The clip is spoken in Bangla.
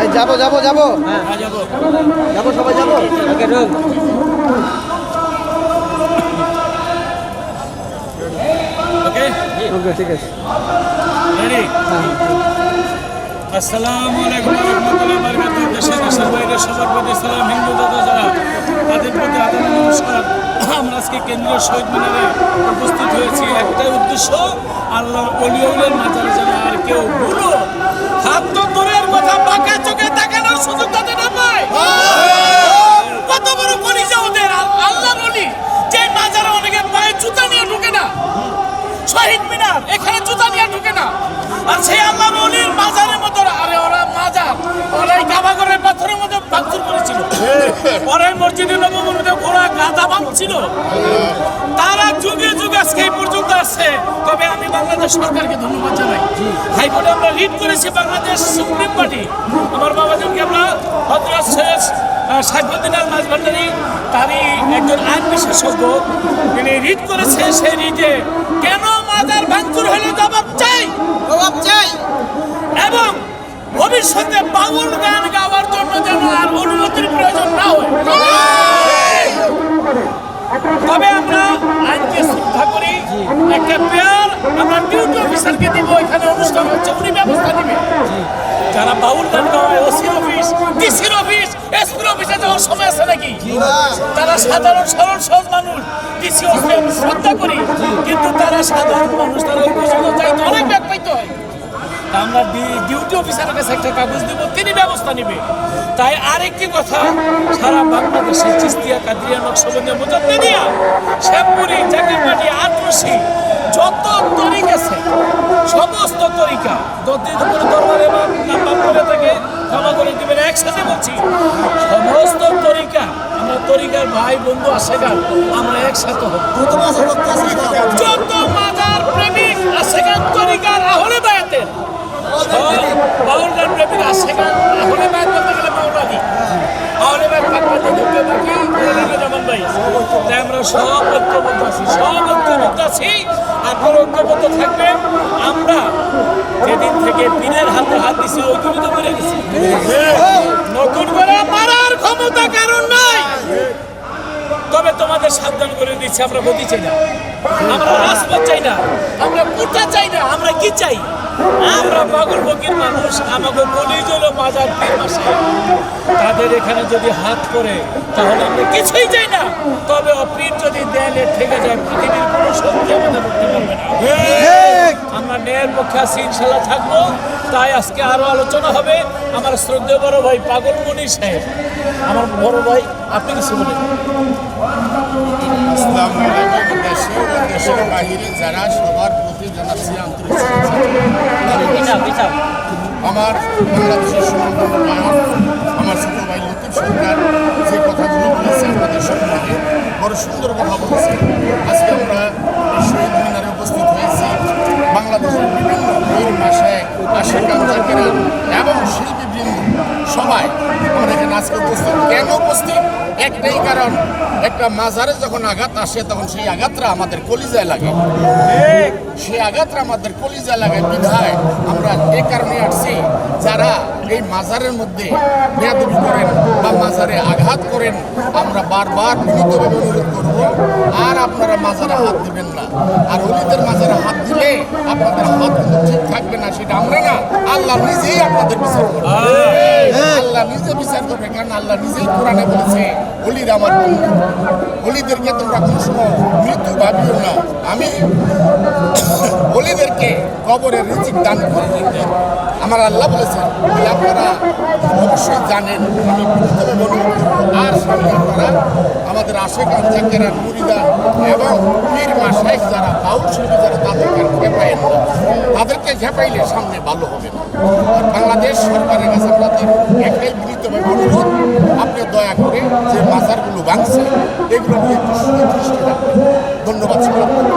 এই যাব যাব যাব। যাব সবাই যাব? ওকে ওকে ঠিক আছে। আসসালামু আলাইকুম রহমতুল্লাহ বারকাতুহ দেশে দেশের বাইরে সবার প্রতি সালাম। হিন্দু দাদা যারা তাদের প্রতি আদাব নমস্কার। আমরা আজকে কেন্দ্রীয় শহীদ মিনারে উপস্থিত হয়েছি। একটাই উদ্দেশ্য, আল্লাহর অলিউলের মাজারে যেন আর কেউ ভুলো হাত তো দূরের কথা বাঁকা চোখে তাকানোর সুযোগ তাদের না পায়। কত বড় ওদের আল্লাহর অলি, যে মাজারে অনেকে পায়ে জুতা নিয়ে ঢুকে না। শহীদ মিনার, এখানে জুতা নিয়ে ঢুকে না। আর সেই আল্লাহ নলির মাজারের মতো আরে ওরা মাজার ওরাই কাবাগরের পাথরের মধ্যে ভাঙচুর করেছিল ওরাই মসজিদে নবমীর মধ্যে ঘোড়া গাদা ভাঙছিল তারা যুগে যুগে আজকে এই আসছে তবে আমি বাংলাদেশ সরকারকে ধন্যবাদ জানাই। হাইকোর্টে আমরা রিট করেছি বাংলাদেশ সুপ্রিম কোর্টে আমার বাবাজানকে আমরা হজরত সৈয়দ আহ, সাইফুদ্দিন আল মাঝভান্ডারি তারই একজন আইন বিশেষজ্ঞ তিনি রিট করেছে সেই রিটে কেন মাজার ভাঙচুর হলে জবাব চাই? জবাব চাই। এবং ভবিষ্যতে বাউল গান গাওয়ার জন্য যেন আর অনুমতির প্রয়োজন না হয়। তবে আমরা একটা আমরা অফিসারকে দিব, এখানে অনুষ্ঠান হচ্ছে, উনি ব্যবস্থা নেবে। যারা বাউল গান গাওয়ায় ওসির অফিস, ডিসির অফিস, এসপির অফিসে যাওয়ার সময় আছে নাকি? তারা সাধারণ সরল, সহজ মানুষ। ডিসি অফিসে শ্রদ্ধা করি, কিন্তু তারা সাধারণ মানুষ, তারা আমরা ডিউটি অফিসারের কাছে একটা কাগজ দেব, তিনি ব্যবস্থা নেবে। তাই আরেকটি কথা, সারা বাংলাদেশে চিস্তিয়া কাদিয়া নকশবন্দিয়া মুজাদ্দিদিয়া শ্যামপুরি জাকিরবাড়ি আটরসি, যত তরিক আছে, সমস্ত তরিকা যদি কোনো দরবারে নাম্বার করে থাকে ক্ষমা করে দিবেন, একসাথে বলছি, সমস্ত তরিকা, আমরা তরিকার ভাই, বন্ধু আসে গান আমরা একসাথে হব। যত মাজার প্রেমিক আসে গান তরিকার আহলে বায়াতের বাউল গান প্রেমিক আসে গান আহলে বায়াত বলতে গেলে মাওলানি আহলে ভাই। তাই আমরা সব ঐক্যবদ্ধ আছি, সব ঐক্যবদ্ধ আছি। আপনারা ঐক্যবদ্ধ থাকবেন। আমরা যেদিন থেকে দিনের হাতে হাত দিছি, ওই সাবধান করে দিচ্ছি, আমরা গতি চাই না। আমরা রাজপথ চাই না, আমরা কোটা চাই না, আমরা কি চাই? আমরা পাগল ফকির মানুষ, আমাকে বলি হলো বাজার তাদের এখানে যদি হাত করে, তাহলে আমরা কিছুই চাই না। তবে অপীর যদি দেয়ালে ঠেকে যায় পৃথিবীর কোনো শক্তি আমাদের করতে পারবে না। আমরা ন্যায়ের পক্ষে আছি ইনশাল্লাহ থাকব। তাই আজকে আরও আলোচনা হবে আমার শ্রদ্ধেয় বড় ভাই পাগল মনি সাহেব। আমার বড় ভাই আপনি কিছু বলেন। দেশের বাহিরে যারা সবার প্রতি জানাচ্ছি আন্তরিক। আমার বাংলাদেশের আমার ছোট ভাই লতিফ সরকার যে কথাগুলো বলেছে আমাদের সম্মানে বড় সুন্দর কথা বলেছে। আজকে আমরা বাংলাদেশের বিভিন্ন বীর মাসায় আশিকান জাকিরা এবং শিল্পীবৃন্দ সবাই আমরা এখানে আজকে উপস্থিত। কেন উপস্থিত? একটাই কারণ একটা মাজারে যখন আঘাত আসে তখন সেই আঘাতটা আমাদের কলিজায় লাগে সেই আঘাতটা আমাদের কলিজায় লাগে বিধায় আমরা এই কারণে আসছি যারা এই মাজারের মধ্যে বেয়াদবি করেন বা মাজারে আঘাত করেন আমরা বারবার বিনীতভাবে অনুরোধ করব আর আপনারা মাজারে হাত দিবেন না। আর অলিদের মাজারে হাত দিলে আপনাদের হাত কিন্তু ঠিক থাকবে না সেটা আমরা না আল্লাহ নিজেই আপনাদের বিচার করবে। আল্লাহ নিজে বিচার করবে কারণ আল্লাহ নিজেই কোরআনে বলেছে অলির আমার বন্ধু। অলিদেরকে তোমরা কোনো সময় মৃত্যু ভাবিও না। আমি অলিদেরকে কবরের রিজিক দান করে দিতে। আমার আল্লাহ বলেছেন যে আপনারা অবশ্যই জানেন, আমি বিনীতভাবে বলব আর সামনে আপনারা আমাদের আশেখান জাকেরা মুরিদান এবং পীর মাসাইক যারা বাউল শিল্পী যারা তাদেরকে না। তাদেরকে খেপাইলে সামনে ভালো হবে না আর বাংলাদেশ সরকারের কাছে আপনাদের একটাই বিনীতভাবে অনুরোধ আপনি দয়া করে যে মাজারগুলো ভাঙছে এগুলো নিয়ে একটু সুদৃষ্টি রাখবেন ধন্যবাদ সবাইকে।